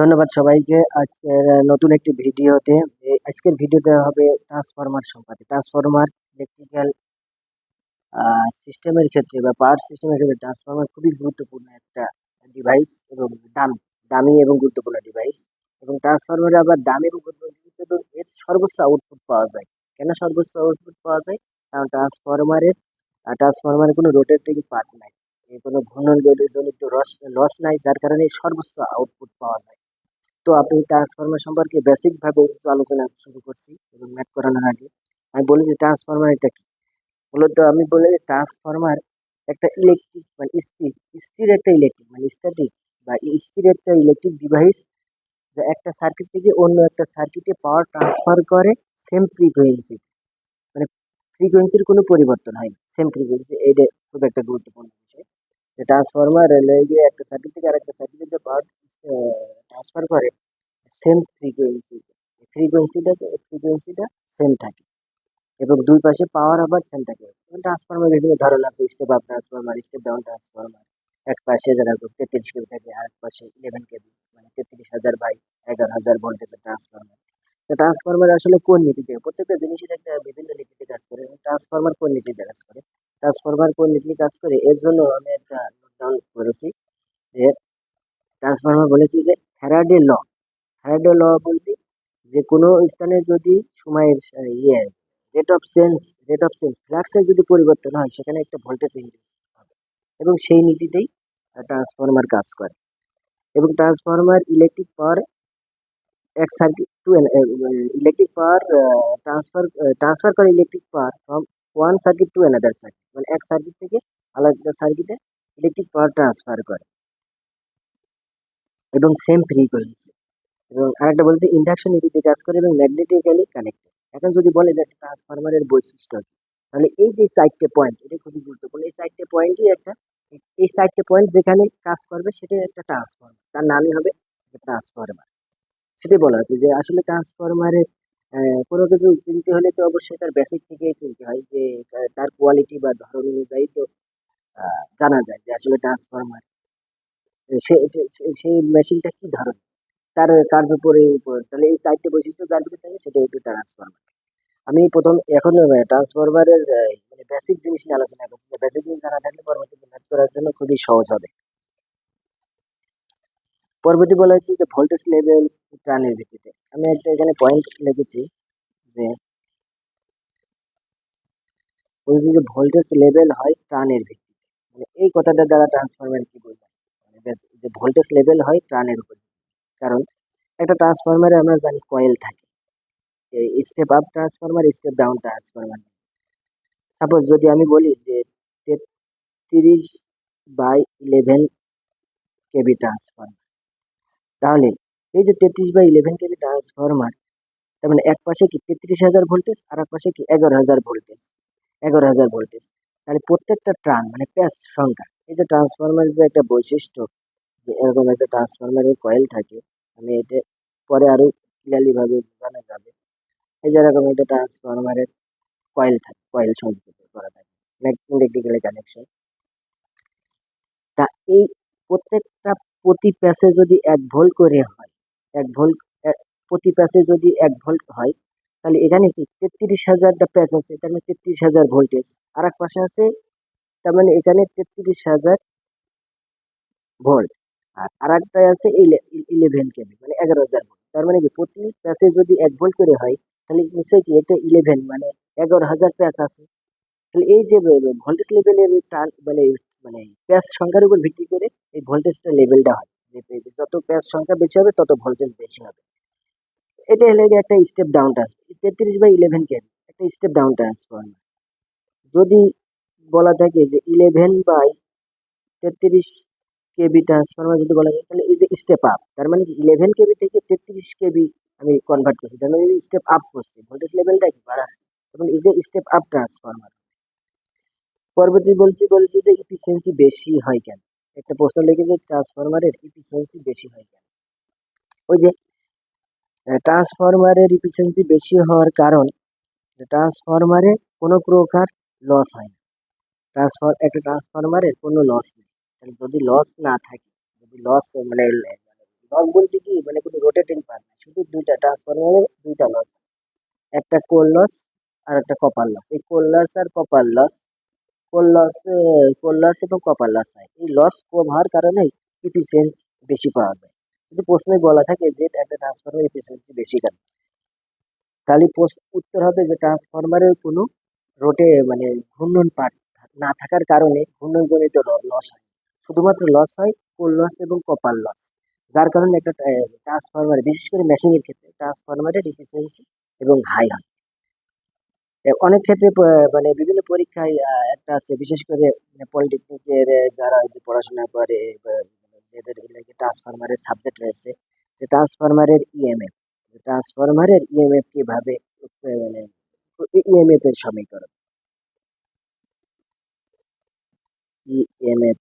ধন্যবাদ সবাইকে। আজকের নতুন একটি ভিডিওতে আজকের ভিডিওটা হবে ট্রান্সফরমার সম্পর্কে। ট্রান্সফরমার ইলেকট্রিক্যাল সিস্টেমের ক্ষেত্রে বা পাওয়ার সিস্টেমের ক্ষেত্রে ট্রান্সফরমার খুবই গুরুত্বপূর্ণ একটা ডিভাইস এবং দামি দামি এবং গুরুত্বপূর্ণ ডিভাইস এবং ট্রান্সফরমারে আবার দামি এবং গুরুত্বপূর্ণ এর সর্বোচ্চ আউটপুট পাওয়া যায়। কেন সর্বোচ্চ আউটপুট পাওয়া যায়? কারণ ট্রান্সফরমারের ট্রান্সফরমারের কোনো রোটেটিং পার্ট নাই। কোনো ঘূর্ণন রস লস নাই, যার কারণে সর্বোচ্চ আউটপুট পাওয়া যায়। তো আপনি ট্রান্সফরমার সম্পর্কে বেসিকভাবে কিছু আলোচনা শুরু করছি এবং ম্যাথ করানোর আগে। আমি বলি যে ট্রান্সফরমার এটা কি? মূলত আমি বলি যে ট্রান্সফরমার একটা ইলেকট্রিক মানে স্থির স্থির একটা ইলেকট্রিক মানে স্ট্যাটিক বা স্থির একটা ইলেকট্রিক ডিভাইস যা একটা সার্কিট থেকে অন্য একটা সার্কিটে পাওয়ার ট্রান্সফার করে সেম ফ্রিকোয়েন্সি মানে ফ্রিকোয়েন্সির কোনো পরিবর্তন হয় না। সেম ফ্রিকোয়েন্সি এটা খুব একটা গুরুত্বপূর্ণ বিষয়। ট্রান্সফরমার গিয়ে একটা সার্কিট থেকে আরেকটা সার্কিটে যে পাওয়ার ট্রান্সফার করে সেম ফ্রিকোয়েন্সি ফ্রিকোয়েন্সিটা ফ্রিকোয়েন্সিটা সেম থাকে। এবং দুই পাশে পাওয়ার আবার সেম থাকে। ট্রান্সফরমার বিভিন্ন ধরন আছে step up transformer step down transformer এক পাশে যারা তেত্রিশ কেবি থাকে, আর এক পাশে ইলেভেন কেবি মানে তেত্রিশ হাজার বাই এগারো হাজার ভোল্টেজের ট্রান্সফরমার ট্রান্সফরমার আসলে কোন নীতিতে প্রত্যেকটা জিনিসের একটা বিভিন্ন নীতিতে কাজ করে ট্রান্সফরমার কোন নীতিতে কাজ করে? ট্রান্সফরমার কোন নীতিতে কাজ করে? এর জন্য আমি একটা ডাউন করেছি যে ট্রান্সফরমার বলেছি যে ফ্যারাডে ল ফ্যারাডে ল বলতে যে কোনো স্থানে যদি সময়ের ইয়ে rate of change rate of change ফ্লাক্সের যদি পরিবর্তন হয়, সেখানে একটা ভোল্টেজ ইনক্রিজ হবে। এবং সেই নীতিতেই ট্রান্সফরমার কাজ করে। এবং ট্রান্সফরমার ইলেকট্রিক পাওয়ার এক circuit to electric power transfer transfer করে electric power from one circuit to another circuit মানে এক সার্কিট থেকে আলাদা সার্কিটে ইলেকট্রিক পাওয়ার ট্রান্সফার করে। এবং সেম ফ্রিকোয়েন্সি এবং আরেকটা বলতে ইন্ডাকশন নীতিতে কাজ করে এবং ম্যাগনেটিক্যালি কানেক্টেড এখন যদি বলে যে একটা ট্রান্সফরমারের বৈশিষ্ট্য কি, তাহলে এই যে চারটে পয়েন্ট এটা খুবই গুরুত্বপূর্ণ। এই চারটে পয়েন্টই একটা, এই চারটে পয়েন্ট যেখানে কাজ করবে, সেটাই একটা ট্রান্সফরমার তার নামই হবে ট্রান্সফরমার সেটাই বলা আছে যে আসলে ট্রান্সফরমারের কোনো কিছু চিনতে হলে তো অবশ্যই তার বেসিক থেকেই চিনতে হয় যে তার কোয়ালিটি বা ধরন অনুযায়ী তো জানা যায় যে আসলে ট্রান্সফরমার সেই মেশিনটা কি ধরন তার কার্যকরী উপর তাহলে এই চারটে বৈশিষ্ট্য যার ভিতরে থাকে সেটা একটু ট্রান্সফরমার আমি প্রথম এখন ট্রান্সফরমারের মানে বেসিক জিনিস নিয়ে আলোচনা করছি। বেসিক জিনিস জানা থাকলে পরবর্তীতে ম্যাচ করার জন্য খুবই সহজ হবে। পরবর্তী বলা হয়েছে যে ভোল্টেজ লেভেল টানের ভিত্তিতে। আমি একটা এখানে পয়েন্ট লিখেছি যে বলছি যে ভোল্টেজ লেভেল হয় টানের ভিত্তিতে। মানে এই কথাটা দ্বারা ট্রান্সফরমার কি বোঝায়? মানে যে ভোল্টেজ লেভেল হয় টানের উপর। কারণ একটা ট্রান্সফরমারে আমরা জানি কয়েল থাকে। Step up transformer step down transformer suppose যদি আমি বলি যে তেত্রিশ বাই ইলেভেন কেবি ট্রান্সফরমার তাহলে এই যে তেত্রিশ বাই ইলেভেন কেবি ট্রান্সফরমার তার মানে এক পাশে কি তেত্রিশ হাজার ভোল্টেজ আর এক পাশে কি এগারো হাজার ভোল্টেজ এগারো হাজার ভোল্টেজ তাহলে প্রত্যেকটা ট্রান মানে প্যাচ সংখ্যা, এই যে ট্রান্সফরমারের যে একটা বৈশিষ্ট্য, যে এরকম একটা ট্রান্সফরমারের কয়েল থাকে আমি এটা পরে আরও ক্লিয়ারলি ভাবে বোঝানো যাবে। এই যে এরকম একটা ট্রান্সফরমারের কয়েল থাকে কয়েল সংযুক্ত করা থাকে ইলেকট্রিক্যাল কানেকশন তা এই প্রত্যেকটা প্রতি প্যাসে যদি এক ভোল্ট করে হয়, এক ভোল্ট প্রতি প্যাসে যদি এক ভোল্ট হয়, তাহলে এখানে কি তেত্রিশ হাজারটা প্যাচ আছে, তার মানে তেত্রিশ হাজার ভোল্টেজ। আর এক পাশে আছে, তার মানে এখানে তেত্রিশ হাজার ভোল্ট। আর আরেকটায় আছে ইলেভেন কেবি মানে এগারো হাজার ভোল্ট। তার মানে কি প্রতি প্যাচে যদি এক ভোল্ট করে হয়, তাহলে নিশ্চয়ই কি এটা ইলেভেন মানে এগারো হাজার প্যাচ আছে। তাহলে এই যে ভোল্টেজ লেভেলের টান মানে মানে প্যাচ সংখ্যার উপর ভিত্তি করে এই ভোল্টেজটা লেভেলটা হয়। যে যত প্যাচ সংখ্যা বেশি হবে, তত ভোল্টেজ বেশি হবে। এটা হলে একটা স্টেপ ডাউন ট্রান্সফার তেত্রিশ বাই ইলেভেন কে একটা স্টেপ ডাউন ট্রান্সফরমার যদি বলা থাকে যে ইলেভেন বাই তেত্রিশ কেবি ট্রান্সফরমার যদি বলা যায়, তাহলে এই যে স্টেপ আপ তার মানে ইলেভেন কেবি থেকে তেত্রিশ কেবি আমি কনভার্ট করছি। তার মানে স্টেপ আপ করছি। ভোল্টেজ লেভেলটা কি বাড়াচ্ছি এবং এই যে স্টেপ আপ ট্রান্সফরমার পরবর্তী বলছি বলছি যে ইফিসিয়েন্সি বেশি হয় কেন? একটা প্রশ্ন লিখে যে ট্রান্সফরমারের ইফিসিয়েন্সি বেশি হয় কেন? ওই যে ট্রান্সফরমারের ইফিসিয়েন্সি বেশি হওয়ার কারণ ট্রান্সফরমারে কোনো প্রকার লস হয় না। ট্রান্সফর একটা ট্রান্সফরমারের কোনো লস নেই। যদি লস না থাকে, যদি লস মানে লস বলতে কি? মানে কোনো রোটেটিং পার্ট না শুধু দুইটা ট্রান্সফরমারের দুইটা লস একটা কোল লস আর একটা কপার লস এই কোল লস আর copper loss core loss core loss এবং কপার লস হয়। এই লস কম হওয়ার কারণে এফিসিয়েন্সি বেশি পাওয়া যায়। যদি প্রশ্নে বলা থাকে যে, একটা ট্রান্সফরমার এফিসিয়েন্সি বেশি কেন? তাহলে প্রশ্ন, উত্তর হবে যে ট্রান্সফরমারের কোনো রোটে মানে ঘূর্ণন পার্ট না থাকার কারণে ঘূর্ণনজনিত লস হয়। শুধুমাত্র লস হয় কোল লস এবং কপার লস যার কারণে একটা ট্রান্সফরমার বিশেষ করে মেশিনের ক্ষেত্রে ট্রান্সফরমারের এফিসিয়েন্সি এবং হাই হয়। অনেক ক্ষেত্রে মানে বিভিন্ন পরীক্ষায় একটা আছে, বিশেষ করে পলিটেকনিকের যারা যে পড়াশোনা করে, বা যাদের ট্রান্সফরমারের সাবজেক্ট রয়েছে, যে ট্রান্সফরমারের ইএমএফ ট্রান্সফরমারের ইএমএফ কীভাবে মানে ইএমএফ এর সমীকরণ? ইএমএফ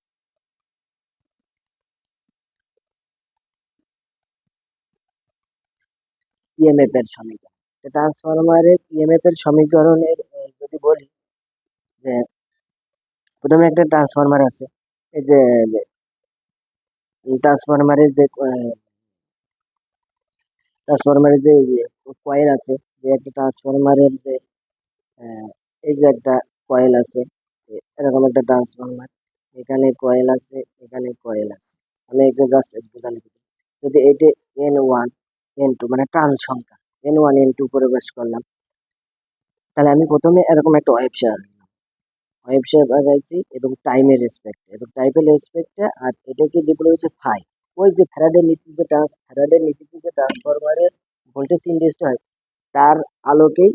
ইএমএফ এর সমীকরণ। ট্রান্সফরমারের ইএমএফ এর সমীকরণের যদি বলি, যে প্রথমে একটা ট্রান্সফরমার আছে। এই যে ট্রান্সফরমারের যে ট্রান্সফরমারের যে কয়েল আছে, যে একটা ট্রান্সফরমারের যে এই যে একটা কয়েল আছে এরকম একটা ট্রান্সফরমার এখানে কয়েল আছে, এখানে কয়েল আছে। আমি এটা জাস্ট বোঝানো যদি এটা এন ওয়ান এন টু মানে ট্রান্স সংখ্যা এন ওয়ান এন টু প্রবেশ করলাম। তাহলে আমি প্রথমে এরকম একটা ওয়েব শেয়ার ওয়েব শেয়ার লাগাইছি এবং টাইমের রেসপেক্টে এবং টাইপের রেসপেক্টে আর এটাকে যে বলে হচ্ছে ফাই ওই যে ফ্যারাডের নীতিতে ট্রান্স ফ্যারাডের নীতিতে যে ট্রান্সফরমারের ভোল্টেজ ইন্ডেক্সটা হয়, তার আলোকেই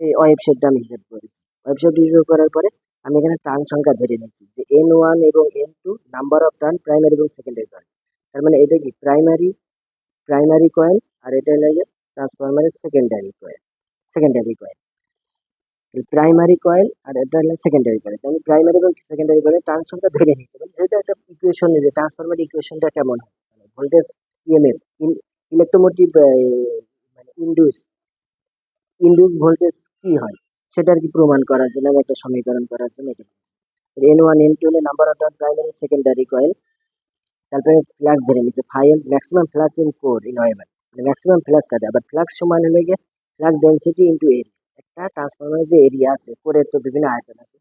এই ওয়েব আমি হিসাব করেছি। ওয়েব শেপ হিসাব করার পরে আমি এখানে টার্ন সংখ্যা ধরে নিচ্ছি যে এন ওয়ান এবং N two number of turn primary এবং সেকেন্ডারি কয়েল তার মানে এটা কি প্রাইমারি প্রাইমারি কয়েল আর এটা লাগে ট্রান্সফরমারের secondary coil secondary coil primary coil আর এটা হলো সেকেন্ডারি কয়েল আমি প্রাইমারি এবং সেকেন্ডারি কয়েল টার্ন সংখ্যা ধরে মানে যেহেতু একটা ইকুয়েশন যে ট্রান্সফরমার ইকুয়েশনটা কেমন হয় ভোল্টেজ ইএমএফ ইলেকট্রোমোটিভ মানে ইন্ডুস ইন্ডুস ভোল্টেজ কি হয় সেটা আর কি প্রমাণ করার জন্য একটা সমীকরণ করার জন্য এটা এন ওয়ান এন টু হলে number of primary secondary coil তারপরে ফ্লাক্স ধরে নিচ্ছে phi maximum flux in core in weber maximum flux কাটে আবার ফ্লাক্স সমান হলে গিয়ে ফ্লাক্স ডেন্সিটি ইন্টু এরিয়া একটা ট্রান্সফরমারের যে এরিয়া আছে কোরের তো বিভিন্ন আয়তন আছে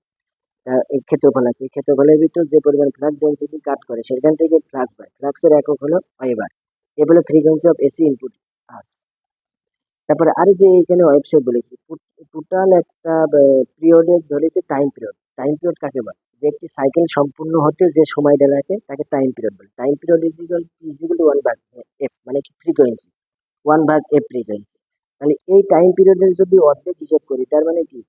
ক্ষেত্রফল আছে। ক্ষেত্রফলের ভিতর যে পরিমাণ ফ্লাক্স ডেন্সিটি কাট করে, সেখান থেকে ফ্লাক্স পায় ফ্লাক্সের একক হলো ওয়েবার এ বলে ফ্রিকোয়েন্সি অফ এসি ইনপুট আর্স তারপরে আরও যে এখানে ওয়েবসাইট বলেছি টোটাল একটা পিরিয়ডের ধরেছে টাইম পিরিয়ড টাইম পিরিয়ড কাকে বলে? যে একটি সাইকেল সম্পূর্ণ হতে যে সময়টা লাগে, তাকে টাইম পিরিয়ড বলে। Time period is equal is equal one ভাগ এফ মানে কি ফ্রিকোয়েন্সি ওয়ান ভাগ ফ্রিকোয়েন্সি তাহলে এই টাইম পিরিয়ডের যদি অর্ধেক হিসাব করি, তার মানে কি?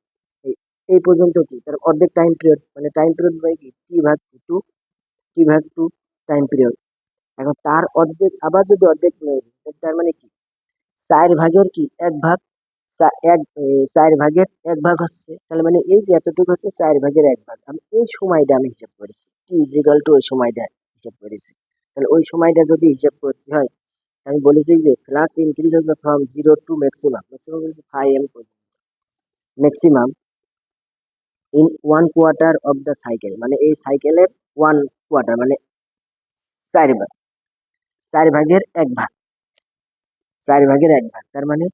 এই- পর্যন্ত কি? তার অর্ধেক টাইম পিরিয়ড মানে টাইম পিরিয়ড মানে কি? টি ভাগ টু টি ভাগ টু টাইম পিরিয়ড এখন তার অর্ধেক, আবার যদি অর্ধেক নেই তার মানে কি? চার ভাগের কি? এক ভাগ এক চার ভাগের এক ভাগ হচ্ছে। তাহলে মানে এই যে এতটুকু হচ্ছে, চার ভাগের এক ভাগ। আমি এই সময়টা আমি হিসাব করেছি। টি ইজিক্যাল টু ওই সময়টা হিসাব করেছি। তাহলে ওই সময়টা যদি হিসাব করতে হয়? আমি বলেছি যে ফ্লাক্স ইনক্রিজ হচ্ছে from zero to maximum maximum হচ্ছে phi M maximum in one quarter of the cycle মানে এই সাইকেলের ওয়ান কোয়ার্টার মানে চার ভাগ। চার ভাগের এক ভাগ। চার ভাগের এক ভাগ, তার মানে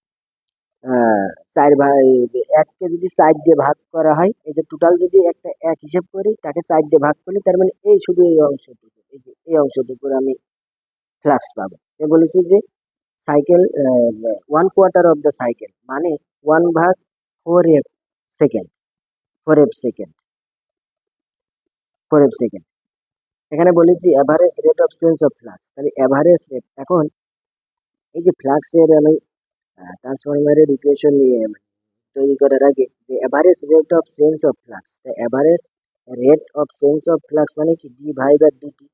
চার ভাগ এককে যদি চার দিয়ে ভাগ করা হয়, এই যে টোটাল যদি একটা এক হিসেব করি, তাকে চার দিয়ে ভাগ করলে, তার মানে এই শুধু এই অংশটুকু, এই অংশটুকুর আমি ফ্লাক্স পাবো। বলেছি যে cycle one quarter of the cycle মানে ওয়ান ভাগ four F second four F second four F second এখানে বলেছি average rate of change of flux তাহলে অ্যাভারেজ রেট এখন এই যে ফ্লাক্সের আমি ট্রান্সফরমারের ইকুয়েশন নিয়ে তৈরি করার আগে যে average rate of change of flux average rate of change of flux মানে কি? ডি ভাই বা ডিটি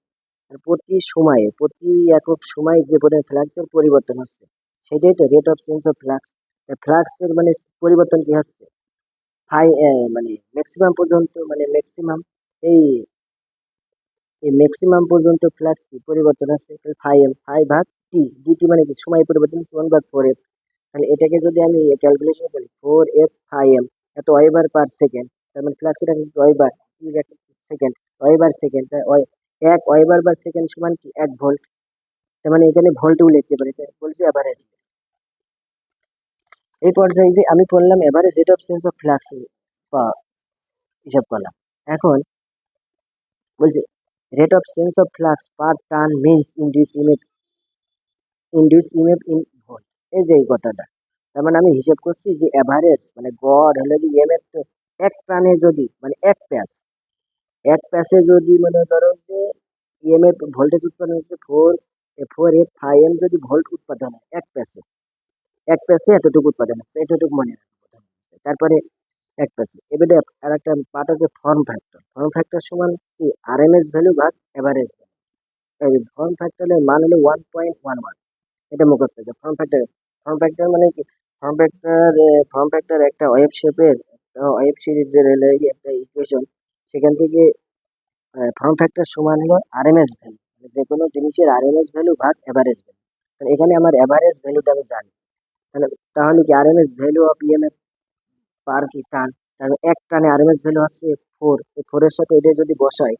প্রতি সময়ে, প্রতি একক সময় যে পরিমাণ ফ্লাক্সের পরিবর্তন হচ্ছে, সেটাই তো rate of change of flux ফ্লাক্সের মানে পরিবর্তন কি হচ্ছে? ফাই মানে ম্যাক্সিমাম পর্যন্ত মানে ম্যাক্সিমাম এই এই ম্যাক্সিমাম পর্যন্ত ফ্লাক্স কি পরিবর্তন হচ্ছে? তাহলে ফাই এম ফাই ভাগ টি ডিটি মানে কি? সময় পরিবর্তন ওয়ান ভাগ ফোর এফ তাহলে এটাকে যদি আমি ক্যালকুলেশন করি ফোর এফ ফাই এম এত ওয়েবার পার সেকেন্ড তার মানে ফ্লাক্সের ওয়েবার সেকেন্ড ওয়েবার সেকেন্ড এক ওয়েবার বা সেকেন্ড সমান কি? এক ভোল্ট তার মানে এখানে ভোল্টেও লিখতে পারি বলছি এভারেজ এই পর্যায়ে যে আমি বললাম average rate of change of flux বা হিসাব করলাম। এখন বলছে rate of change of flux per turn means induce image induce image in volt এই যে এই কথাটা। তার মানে আমি হিসাব করছি যে এভারেজ মানে গড় হলে কি ইএমএফ এক প্রাণে যদি মানে এক প্যাস এক প্যাসে যদি মনে করো যে ইএমএফ ভোল্টেজ উৎপাদন হচ্ছে four four F five M যদি ভোল্ট উৎপাদন হয়, এক প্যাসে এক প্যাসে এতটুকু উৎপাদন হচ্ছে, এতটুকু মনে রাখব তারপরে এক প্যাসে এবারে আর একটা পার্ট আছে ফর্ম ফ্যাক্টর ফর্ম ফ্যাক্টর সমান কি? আর এম এস ভ্যালু ভাগ এভারেজ ভ্যালু ফর্ম ফ্যাক্টরের মান হলো ওয়ান পয়েন্ট ওয়ান ওয়ান এটা মুখস্থ আছে ফর্ম ফ্যাক্টর ফর্ম ফ্যাক্টর মানে কি? ফর্ম ফ্যাক্টর ফর্ম ফ্যাক্টর একটা ওয়েব শেপের ওয়েব সিরিজের একটা ইকুয়েশন সেখান থেকে ফর্ম ফ্যাক্টর সমান হলো আর এম এস ভ্যালু যে কোনো জিনিসের আর এম এস ভ্যালু ভাগ এভারেজ ভ্যালু এখানে আমার এভারেজ ভ্যালুটা আমি জানি। তাহলে তাহলে কি R M S value of EMF per কি টান তাহলে এক টানে আর এম এস ভ্যালু হচ্ছে ফোর এই ফোরের সাথে এটা যদি বসাই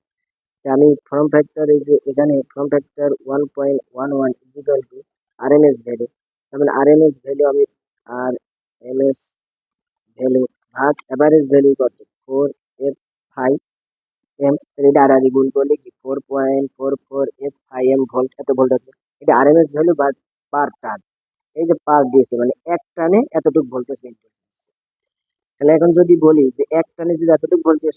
আমি ফর্ম ফ্যাক্টর এই যে এখানে form factor one point one one is equal to R M S value তাহলে আর এম এস ভ্যালু আমি আর এম এস ভ্যালু ভাগ অ্যাভারেজ ভ্যালু কত? ফোর ফাইভ এম এটা আর গুণ করলে কি? Four point four four F five M volt এত ভোল্ট আছে। এটা আর এম এস ভ্যালু বা পার টান এই যে পার দিয়েছে মানে এক টানে এতটুকু ভোল্টেজ ইনপুট তাহলে এখন যদি বলি যে এক টানে যদি এতটুকু ভোল্টেজ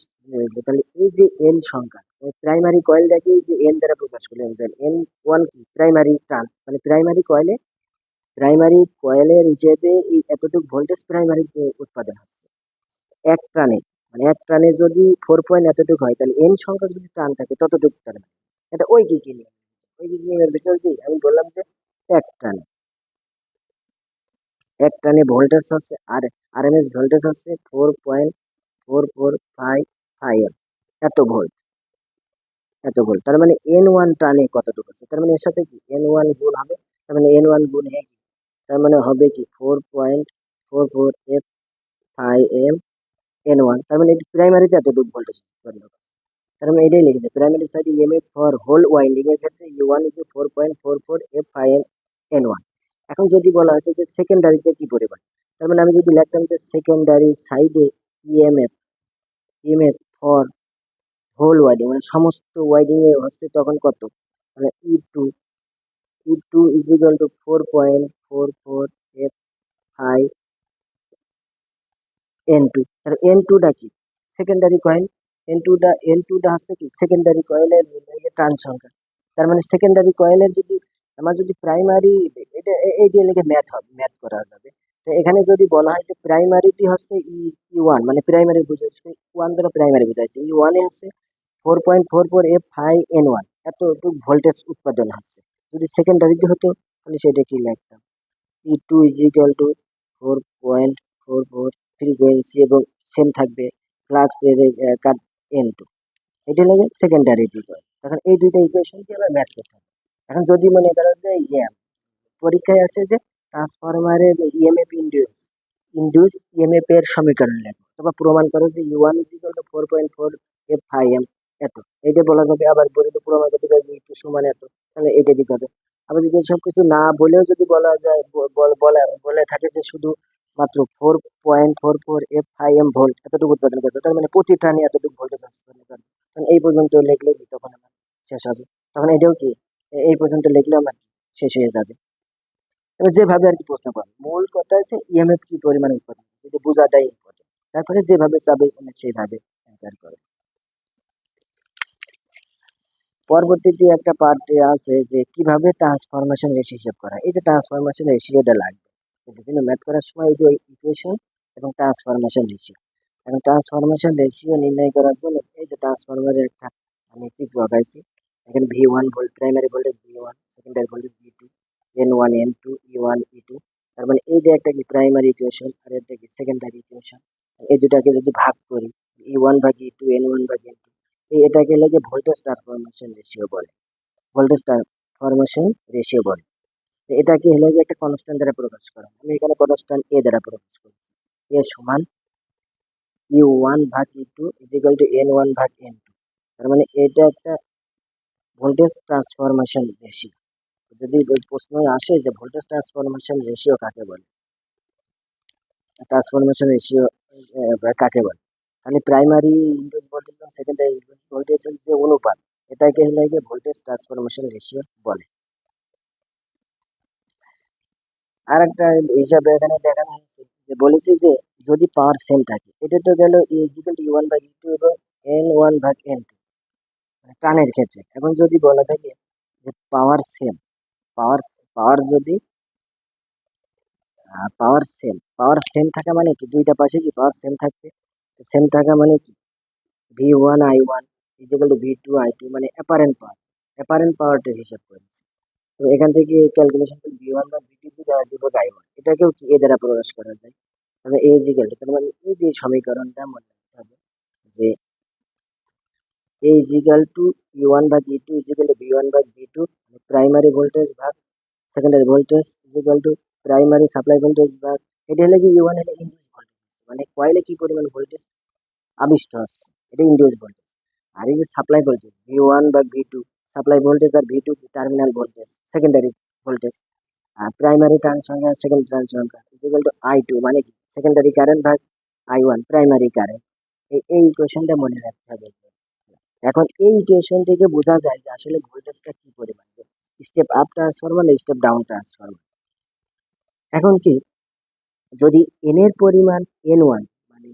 তাহলে এই যে এন সংখ্যা প্রাইমারি কয়েল দেখে এই যে এন দ্বারা প্রকাশ করলে এন ওয়ান কি? প্রাইমারি টান মানে প্রাইমারি কয়েলে প্রাইমারি কয়েলের হিসেবে এই এতটুকু ভোল্টেজ প্রাইমারি উৎপাদন হচ্ছে। এক টানে। এক টানে যদি ফোর পয়েন্ট এতটুকু হয়, তাহলে এন সংখ্যা যদি টান থাকে, ততটুকু টান এটা ওই কি কি নিয়ম ওই কি নিয়মের ভিতর দিয়ে আমি বললাম যে এক টানে। এক টানে ভোল্টেজ হচ্ছে আর আর এম এস ভোল্টেজ হচ্ছে four point four four five five এত ভোল্ট এত ভোল্ট তার মানে এন ওয়ান টানে কতটুকু আছে? তার মানে এর সাথে কি? এন ওয়ান গুণ হবে, তার মানে এন ওয়ান গুণ হ্যাঁ তার মানে হবে কি four point four four F five M N one তার মানে এটি প্রাইমারিতে এতটুকু ভোল্টেজ তার মানে এটাই লিখেছে primary side EMF for whole winding এর ক্ষেত্রে U one is four point four four F five M N one এখন যদি বলা হচ্ছে যে সেকেন্ডারিতে কি পরিমাণ, তার মানে আমি যদি লিখতাম যে সেকেন্ডারি সাইডে EMF EMF for whole winding মানে সমস্ত ওয়াইডিং এ হচ্ছে তখন কত? মানে E two E two is equal to four point four four F five N two তাহলে এন টুটা কি? সেকেন্ডারি কয়েল এন টুটা এন টুটা হচ্ছে কি? সেকেন্ডারি কয়েলের ট্রান সংখ্যা তার মানে সেকেন্ডারি কয়েলের যদি, আমার যদি প্রাইমারি এটা, এই দিয়ে লেগে ম্যাথ হবে ম্যাথ করা যাবে। তো এখানে যদি বলা হয় যে প্রাইমারিটি হচ্ছে ই ই ওয়ান মানে প্রাইমারি বুঝাচ্ছে ওয়ান দ্বারা প্রাইমারি বুঝাচ্ছে ই ওয়ানে হচ্ছে four point four four F five N one এতটুকু ভোল্টেজ উৎপাদন হচ্ছে। যদি সেকেন্ডারিতে হতো, তাহলে সেটা কি লিখতাম? E two is equal to four point four four frequency এবং সেম থাকবে ফ্লাক্স এর কাট এন টু এটা লাগে সেকেন্ডারি বিষয় তখন এই দুইটা ইকুয়েশন দিয়ে আবার ম্যাথ করতে হবে। এখন যদি মনে করো যে ইয়ে পরীক্ষায় আসে যে ট্রান্সফরমারের ইএমএফ ইন্ডিউস ইন্ডিউস ইএমএফ এর সমীকরণ লেখো। অথবা প্রমাণ করো যে U one is equal to four point four F five M এত। এইটা বলা যাবে আবার যদি প্রমাণ করতে যে একটু সমান এত, তাহলে এটা দিতে হবে। আবার যদি এসব কিছু না বলেও যদি বলা যায় বলা, বলে থাকে যে শুধু মাত্র four point four four F five M volt এতটুকু উৎপাদন করতে তার মানে প্রতি টানে এতটুকু ভোল্টেজ উৎপাদন করবে তখন এই পর্যন্ত লিখলে তখন আমার শেষ হবে? তখন এটাও কি? এই পর্যন্ত লিখলে আমার শেষ হয়ে যাবে। এবার যেভাবে আর কি প্রশ্ন করবে মূল কথা হচ্ছে ইএমএফ কি পরিমাণ উৎপাদন যদি বোঝাটাই ইম্পর্টেন্ট তারপরে যেভাবে চাবে সেইভাবে অ্যান্সার করে। পরবর্তীতে একটা পার্টে আছে যে কীভাবে ট্রান্সফরমেশন রেশিও হিসাব করা এই যে ট্রান্সফরমেশন রেশিওটা লাগবে বিভিন্ন ম্যাথ করার সময় ওই যে ইকুয়েশন এবং ট্রান্সফরমেশন রেশিও এখন ট্রান্সফরমেশন রেশিও নির্ণয় করার জন্য এই যে ট্রান্সফরমারের একটা আমি চিত্র আঁকাইছি। এখানে V one volt primary voltage V one secondary voltage V two N one N two E one E two তার মানে এই যে একটা কি প্রাইমারি ইকুয়েশন আর এটা কি সেকেন্ডারি ইকুয়েশন এই দুটাকে যদি ভাগ করি ই ওয়ান ভাগ ই টু এন ওয়ান ভাগ এন টু এই এটাকে লাগে ভোল্টেজ ট্রান্সফরমেশন রেশিও বলে। ভোল্টেজ ট্রান্সফরমেশন রেশিও বলে। এটাকে হলে যে একটা কনস্ট্যান্ট দ্বারা প্রকাশ করা? আমি এখানে কনস্ট্যান্ট এ দ্বারা প্রকাশ করি। এ সমান ইউ ওয়ান ভাগ E two is equal to N one ভাগ এন টু তার মানে এটা একটা ভোল্টেজ ট্রান্সফরমেশন রেশিও যদি প্রশ্ন আসে যে ভোল্টেজ ট্রান্সফরমেশন রেশিও কাকে বলে? ট্রান্সফরমেশন রেশিও কাকে বলে? তাহলে প্রাইমারি ইনডুস ভোল্টেজ এবং সেকেন্ডারি ইনডুস ভোল্টেজের যে অনুপাত, এটাকে হলে ভোল্টেজ ট্রান্সফরমেশন রেশিও বলে। আর একটা হিসাবে এখানে দেখানো হয়েছে যে বলেছে যে যদি পাওয়ার সেম থাকে, এটা তো গেল ইজিক্যাল টু ওয়ান ভাগ টু এবং এন ওয়ান ভাগ এন টু টানের ক্ষেত্রে। এখন যদি বলা থাকে যে পাওয়ার সেম পাওয়ার পাওয়ার যদি পাওয়ার সেম পাওয়ার সেম থাকা মানে কি? দুইটা পাশে কি পাওয়ার সেম থাকবে? সেম থাকা মানে কি? V one I one is equal to V two I two মানে অ্যাপারেন্ট পাওয়ার অ্যাপারেন্ট পাওয়ারটার হিসাব করেছে। তো এখান থেকে ক্যালকুলেশন করে ভি ওয়ান বা ভি টু দ্বারা দিব আই ওয়ান এটাকেও কি এ দ্বারা প্রকাশ করা যায়? তাহলে এ ইজিক্যাল টু তার মানে এই যে সমীকরণটা মনে রাখতে হবে যে এ ইজিক্যাল টু ইউ ওয়ান ভাগ E two equal to V one ভাগ ভি টু প্রাইমারি ভোল্টেজ ভাগ secondary voltage equal to primary supply voltage ভাগ, এটা হলে কি ইউ ওয়ান হলে ইন্ডিউস ভোল্টেজ মানে কয়েলে কি পরিমাণ ভোল্টেজ আবিষ্ট হচ্ছে এটা ইন্ডিউস ভোল্টেজ আর এই যে সাপ্লাই ভোল্টেজ ভি ওয়ান বা ভি টু সাপ্লাই ভোল্টেজ আর V two terminal voltage secondary voltage primary turn সংখ্যা সেকেন্ড টার্ন সংখ্যা ইকুয়াল টু আই টু মানে কি? সেকেন্ডারি কারেন্ট ভাগ আই ওয়ান প্রাইমারি কারেন্ট এই ইকুয়েশনটা মনে রাখতে হবে। এখন এই ইকুয়েশন থেকে বোঝা যায় যে আসলে ভোল্টেজটা কি পরিমাণ? স্টেপ আপ ট্রান্সফরমার না স্টেপ ডাউন ট্রান্সফরমার এখন কি, যদি এন এর পরিমাণ এন ওয়ান মানে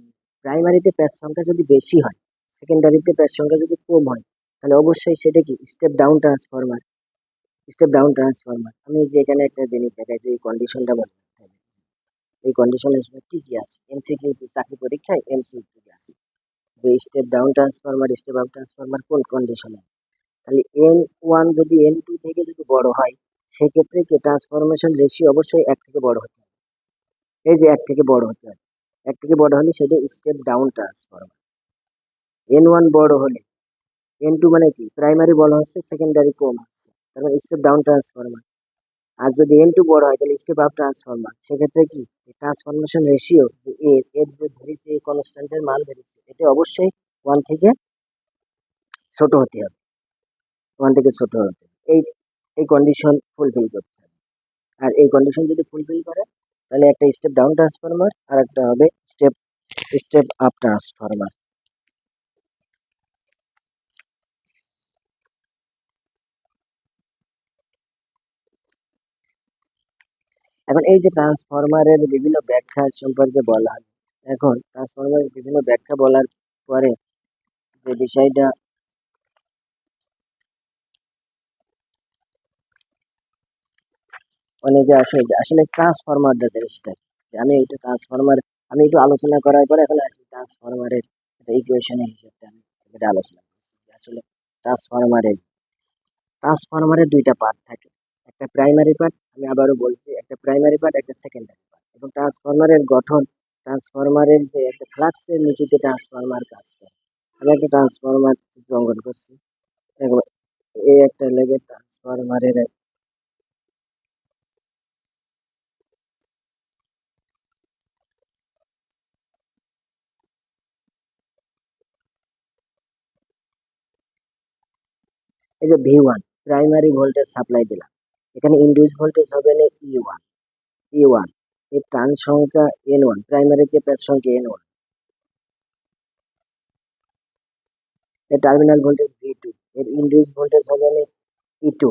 প্রাইমারিতে প্যাচ সংখ্যা যদি বেশি হয় সেকেন্ডারিতে প্যাচ সংখ্যা যদি কম হয় তাহলে অবশ্যই সেটা কি? Step down transformer step down transformer আমি যে এখানে একটা জিনিস দেখাই যে এই কন্ডিশনটা রাখতে হবে এই কন্ডিশনের সময় কি কি আছে? এমসিকিউ চাকরি পরীক্ষায় এমসিকিউ আছে। যে step down transformer step up transformer কোন কন্ডিশনে তাহলে এন ওয়ান যদি এন টু থেকে যদি বড় হয়, সেক্ষেত্রে কি ট্রান্সফরমেশন রেশিও অবশ্যই এক থেকে বড় হতে হবে। এই যে এক থেকে বড় হতে হবে। এক থেকে বড় হলে সেটা step down transformer N one বড় হলে এন টু মানে কি? প্রাইমারি বলা হচ্ছে সেকেন্ডারি কম হচ্ছে। তার মানে স্টেপ ডাউন ট্রান্সফরমার আর যদি এন টু বড় হয়, তাহলে স্টেপ আপ ট্রান্সফরমার সেক্ষেত্রে কি? ট্রান্সফরমেশন রেশিও যে এর এর যে ধরেছে কনস্ট্যান্টের মান ধরেছে এটা অবশ্যই ওয়ান থেকে ছোট হতে হবে। ওয়ান থেকে ছোট হতে এই এই কন্ডিশন ফুলফিল করতে হবে। আর এই কন্ডিশন যদি ফুলফিল করে, তাহলে একটা স্টেপ ডাউন ট্রান্সফরমার আর একটা হবে স্টেপ স্টেপ আপ ট্রান্সফরমার এখন এই যে ট্রান্সফরমারের বিভিন্ন ব্যাখ্যা সম্পর্কে বলা হয়, এখন ট্রান্সফরমারের বিভিন্ন ব্যাখ্যা বলার পরে যে বিষয়টা অনেকে আসে আসলে ট্রান্সফরমারটা জিনিসটা? আমি এইটা ট্রান্সফরমার আমি একটু আলোচনা করার পরে এখন আসি ট্রান্সফরমারের ইকুয়েশনের হিসেবে আমি এটা আলোচনা করছি আসলে ট্রান্সফরমারের ট্রান্সফরমারের দুইটা পার্ট থাকে একটা প্রাইমারি পার্ট আমি আবারও বলছি, একটা প্রাইমারি পার্ট একটা সেকেন্ডারি পার্ট এবং ট্রান্সফরমারের গঠন ট্রান্সফরমারের যে একটা ফ্লাক্সের নীতিতে ট্রান্সফরমার কাজ করে। আমি একটা ট্রান্সফরমার চিত্র অঙ্কন করছি এই একটা লেগে ট্রান্সফরমারের এই যে V one primary voltage supply দিলাম। এখানে ইন্ডিউস ভোল্টেজ হবে না ই ওয়ান ই ওয়ানের টার্ন সংখ্যা এন ওয়ান প্রাইমারিতে প্যাচ সংখ্যা এন ওয়ানের টার্মিনাল ভোল্টেজ ভি টু এর ইন্ডিউস ভোল্টেজ হবে না ই টু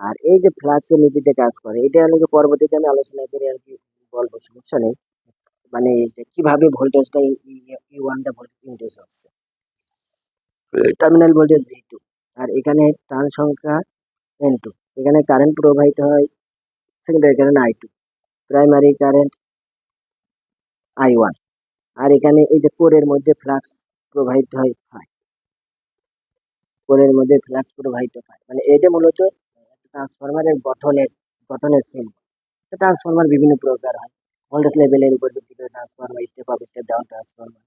আর এই যে ফ্লাক্সের নীতিতে কাজ করে এটা অনেকে পরবর্তীতে আমি আলোচনা করে আর কি বলব সমস্যা নেই। মানে কীভাবে ভোল্টেজটা ই ওয়ানটা ভোল্টেজ ইন্ডিউস হচ্ছে। টার্মিনাল ভোল্টেজ ভি টু আর এখানে টার্ন সংখ্যা এন টু এখানে কারেন্ট প্রবাহিত হয় secondary current I two primary current I one আর এখানে এই যে কোরের মধ্যে ফ্লাক্স প্রবাহিত হয় হয় কোরের মধ্যে ফ্লাক্স প্রবাহিত হয় মানে এটা মূলত ট্রান্সফরমারের গঠনের গঠনের সিম ট্রান্সফরমার বিভিন্ন প্রকার হয় ভোল্টেজ লেভেলের উপর ভিত্তি করে transformer step up step down transformer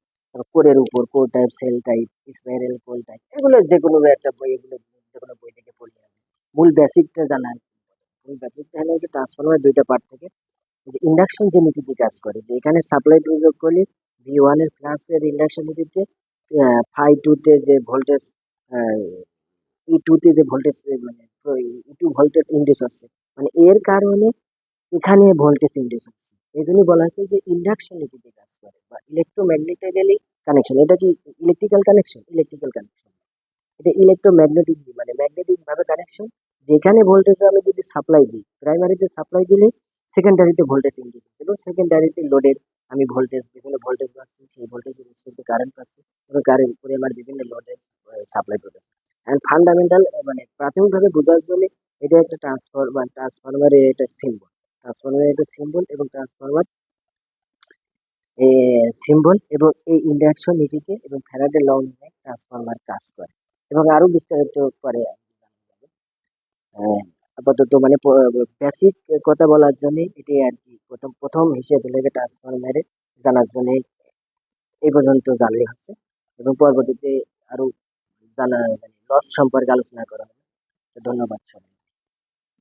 কোরের উপর, core type shell type spiral core type এগুলো যে কোনো একটা বই এগুলো যে কোনো বই থেকে পড়ে যাবে মূল বেসিকটা জানা মূল বেসিকটা হলো যে ট্রান্সফরমার দুইটা পার্ট থেকে। ইন্ডাকশন যে নীতিতে কাজ করে। যে এখানে সাপ্লাই প্রয়োগ করলে ভি ওয়ান ওয়ানের ফ্লাক্সের ইন্ডাকশন নীতিতে ফাই টুতে যে ভোল্টেজ ই টুতে যে ভোল্টেজ মানে ই টু ভোল্টেজ ইন্ডিউস হচ্ছে। মানে এর কারণে এখানে ভোল্টেজ ইন্ডিউস হচ্ছে। এই জন্যই বলা হচ্ছে যে ইন্ডাকশন নীতিতে কাজ করে। বা ইলেকট্রোম্যাগনেটিক্যালি কানেকশন এটা কি ইলেকট্রিক্যাল কানেকশন ইলেকট্রিক্যাল কানেকশন এটা ইলেকট্রোম্যাগনেটিক মানে ম্যাগনেটিক ভাবে কানেকশন যেখানে ভোল্টেজ আমি যদি সাপ্লাই দিই প্রাইমারিতে সাপ্লাই দিলে সেকেন্ডারিতে ভোল্টেজ ইন্ডিউস এবং সেকেন্ডারিতে লোডের আমি ভোল্টেজ বিভিন্ন ভোল্টেজ পাচ্ছি সেই ভোল্টেজের রেসপেক্টে কারেন্ট পাচ্ছি এবং কারেন্ট করে আমার বিভিন্ন লোডের সাপ্লাই করতেছে অ্যান্ড ফান্ডামেন্টাল মানে প্রাথমিকভাবে বোঝার জন্য এটা একটা ট্রান্সফরমার ট্রান্সফরমারের এটা সিম্বল ট্রান্সফরমারের এটা সিম্বল এবং ট্রান্সফরমার সিম্বল এবং এই ইন্ডাকশন নীতিতে এবং ফ্যারাডে ল ট্রান্সফরমার কাজ করে। এবং আরও বিস্তারিত পরে আপাতত মানে বেসিক কথা বলার জন্য এটি আর কি। প্রথম প্রথম হিসেবে লেগে ট্রান্সফরমারে জানার জন্য এই পর্যন্ত জানলে হচ্ছে। এবং পরবর্তীতে আরও জানা মানে লস সম্পর্কে আলোচনা করা হবে। ধন্যবাদ সবাই